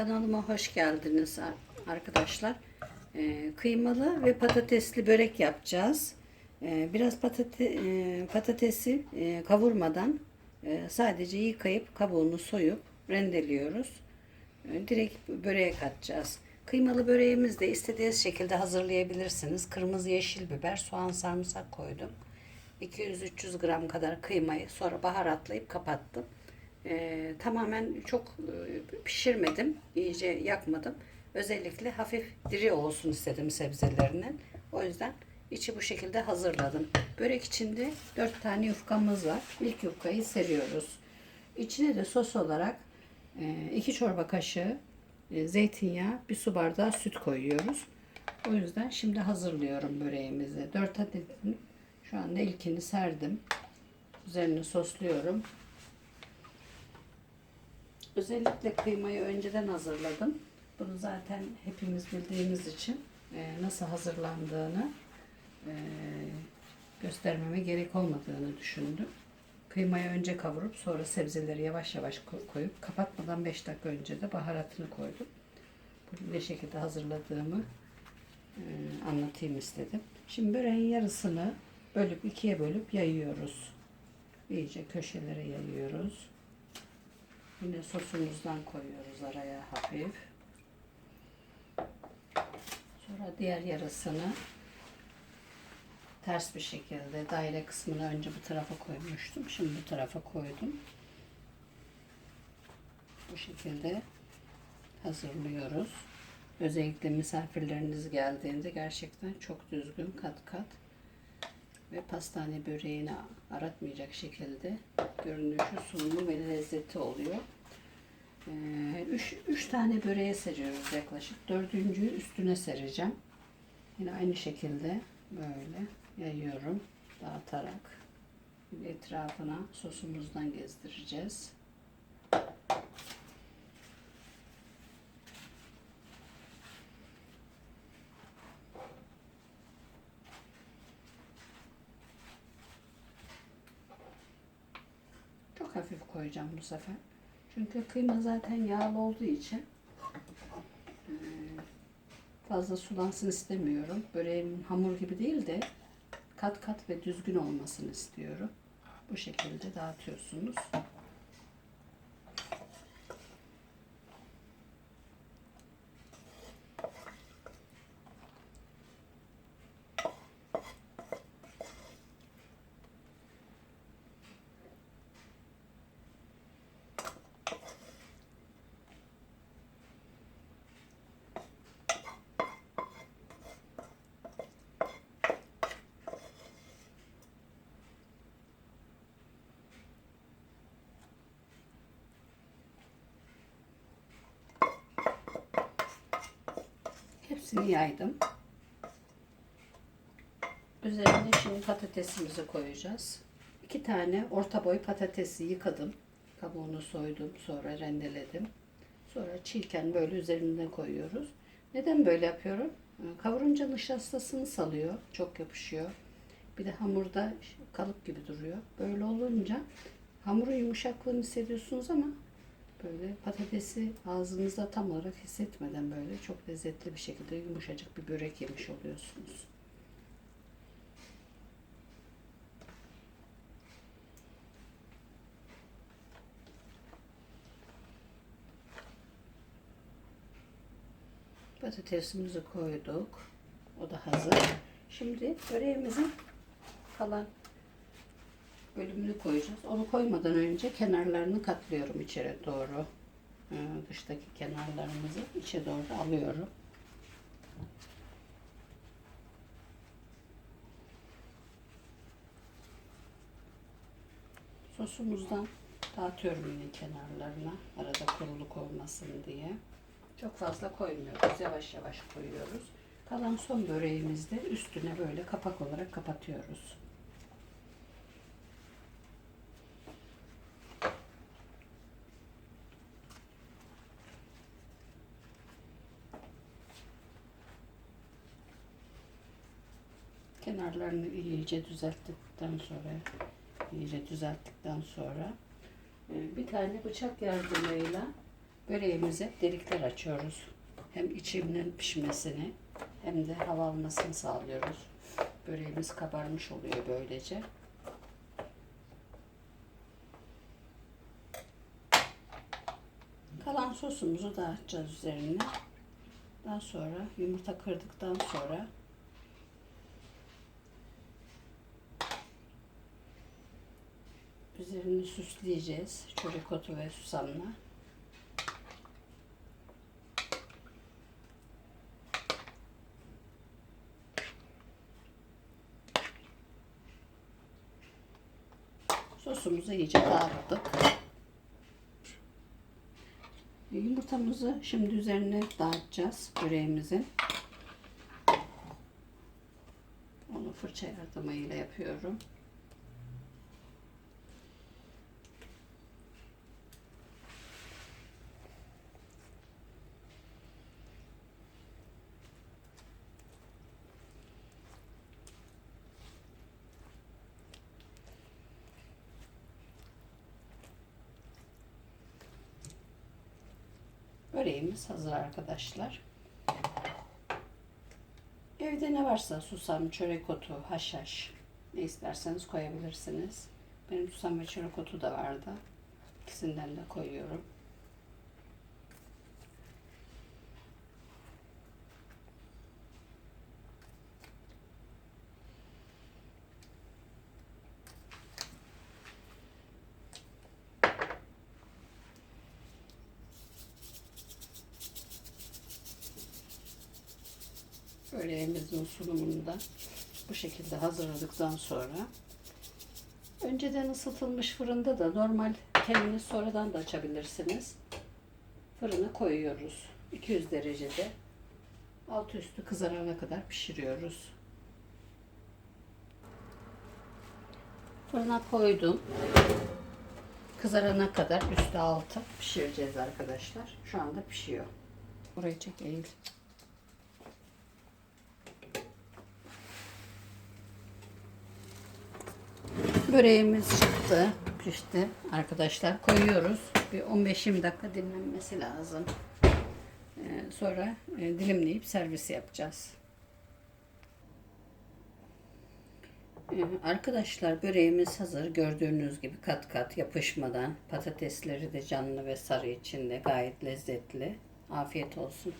Kanalıma hoş geldiniz ar- arkadaşlar. Ee, kıymalı ve patatesli börek yapacağız. Ee, biraz e, patatesi e, kavurmadan e, sadece yıkayıp kabuğunu soyup rendeliyoruz. E, direkt böreğe katacağız. Kıymalı böreğimizi de istediğiniz şekilde hazırlayabilirsiniz. Kırmızı yeşil biber, soğan, sarımsak koydum. 200-300 gram kadar kıymayı sonra baharatlayıp kapattım. Ee, tamamen çok e, pişirmedim. iyice yakmadım. Özellikle hafif diri olsun istedim sebzelerinin. O yüzden içi bu şekilde hazırladım. Börek içinde 4 tane yufkamız var. İlk yufkayı seriyoruz. İçine de sos olarak 2 çorba kaşığı e, zeytinyağı, bir su bardağı süt koyuyoruz. O yüzden şimdi hazırlıyorum böreğimizi. 4 adetin şu anda ilkini serdim. Üzerini sosluyorum. Özellikle kıymayı önceden hazırladım. Bunu zaten hepimiz bildiğimiz için e, nasıl hazırlandığını e, göstermeme gerek olmadığını düşündüm. Kıymayı önce kavurup sonra sebzeleri yavaş yavaş ko- koyup kapatmadan 5 dakika önce de baharatını koydum. Bunu ne şekilde hazırladığımı e, anlatayım istedim. Şimdi böreğin yarısını bölüp ikiye bölüp yayıyoruz. İyice köşelere yayıyoruz. Yine sosumuzdan koyuyoruz araya hafif. Sonra diğer yarısını ters bir şekilde daire kısmını önce bu tarafa koymuştum. Şimdi bu tarafa koydum. Bu şekilde hazırlıyoruz. Özellikle misafirleriniz geldiğinde gerçekten çok düzgün kat kat ve pastane böreğini aratmayacak şekilde görünüşü, sunumu ve lezzeti oluyor. 3 üç tane böreğe seriyoruz yaklaşık. Dördüncüyü üstüne sereceğim. Yine aynı şekilde böyle yayıyorum dağıtarak. Etrafına sosumuzdan gezdireceğiz. Çok hafif koyacağım bu sefer. Çünkü kıyma zaten yağlı olduğu için eee, fazla sulansın istemiyorum. Böreğim hamur gibi değil de kat kat ve düzgün olmasını istiyorum. Bu şekilde dağıtıyorsunuz. Hepsini yaydım. Üzerine şimdi patatesimizi koyacağız. İki tane orta boy patatesi yıkadım. Kabuğunu soydum. Sonra rendeledim. Sonra çiğken böyle üzerine koyuyoruz. Neden böyle yapıyorum? Kavurunca nişastasını salıyor. Çok yapışıyor. Bir de hamurda kalıp gibi duruyor. Böyle olunca hamurun yumuşaklığını hissediyorsunuz ama böyle patatesi ağzınızda tam olarak hissetmeden böyle çok lezzetli bir şekilde yumuşacık bir börek yemiş oluyorsunuz. Patatesimizi koyduk. O da hazır. Şimdi böreğimizin kalan bölümünü koyacağız. Onu koymadan önce kenarlarını katlıyorum içeri doğru. Ee, Dıştaki kenarlarımızı içe doğru alıyorum. Sosumuzdan dağıtıyorum yine kenarlarına. Arada kuruluk olmasın diye. Çok fazla koymuyoruz. Yavaş yavaş koyuyoruz. Kalan son böreğimizde üstüne böyle kapak olarak kapatıyoruz. Kenarlarını iyice düzelttikten sonra iyice düzelttikten sonra e, bir tane bıçak yardımıyla Böreğimize delikler açıyoruz. Hem içinin pişmesini hem de hava almasını sağlıyoruz. Böreğimiz kabarmış oluyor böylece. Kalan sosumuzu dağıtacağız üzerine. Daha sonra yumurta kırdıktan sonra üzerini süsleyeceğiz. Çörek otu ve susamla. Sosumuzu iyice dağıttık. Yumurtamızı şimdi üzerine dağıtacağız böreğimizin. Onu fırça yardımıyla yapıyorum. Böreğimiz hazır arkadaşlar. Evde ne varsa susam, çörek otu, haşhaş ne isterseniz koyabilirsiniz. Benim susam ve çörek otu da vardı. İkisinden de koyuyorum. Böreğimizin sunumunu da bu şekilde hazırladıktan sonra önceden ısıtılmış fırında da normal kendiniz sonradan da açabilirsiniz. Fırına koyuyoruz. 200 derecede alt üstü kızarana kadar pişiriyoruz. Fırına koydum. Kızarana kadar üstü altı pişireceğiz arkadaşlar. Şu anda pişiyor. Burayı çek eğil. Böreğimiz çıktı, pişti arkadaşlar. Koyuyoruz. Bir 15-20 dakika dinlenmesi lazım. Ee, sonra e, dilimleyip servis yapacağız. Ee, arkadaşlar böreğimiz hazır. Gördüğünüz gibi kat kat yapışmadan patatesleri de canlı ve sarı içinde gayet lezzetli. Afiyet olsun.